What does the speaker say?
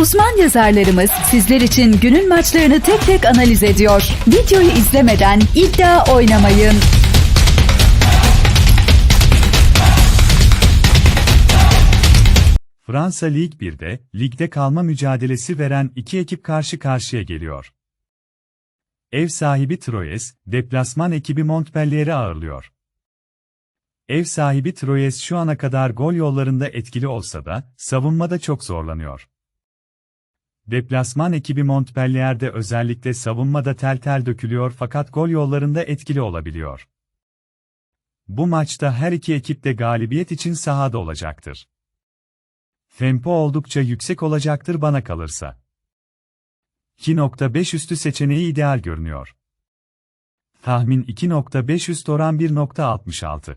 Uzman yazarlarımız sizler için günün maçlarını tek tek analiz ediyor. Videoyu izlemeden iddia oynamayın. Fransa Lig 1'de, ligde kalma mücadelesi veren iki ekip karşı karşıya geliyor. Ev sahibi Troyes, deplasman ekibi Montpellier'i ağırlıyor. Ev sahibi Troyes şu ana kadar gol yollarında etkili olsa da, savunmada çok zorlanıyor. Deplasman ekibi Montpellier'de özellikle savunmada tel tel dökülüyor fakat gol yollarında etkili olabiliyor. Bu maçta her iki ekip de galibiyet için sahada olacaktır. Tempo oldukça yüksek olacaktır bana kalırsa. 2.5 üstü seçeneği ideal görünüyor. Tahmin 2.5 üst oran 1.66.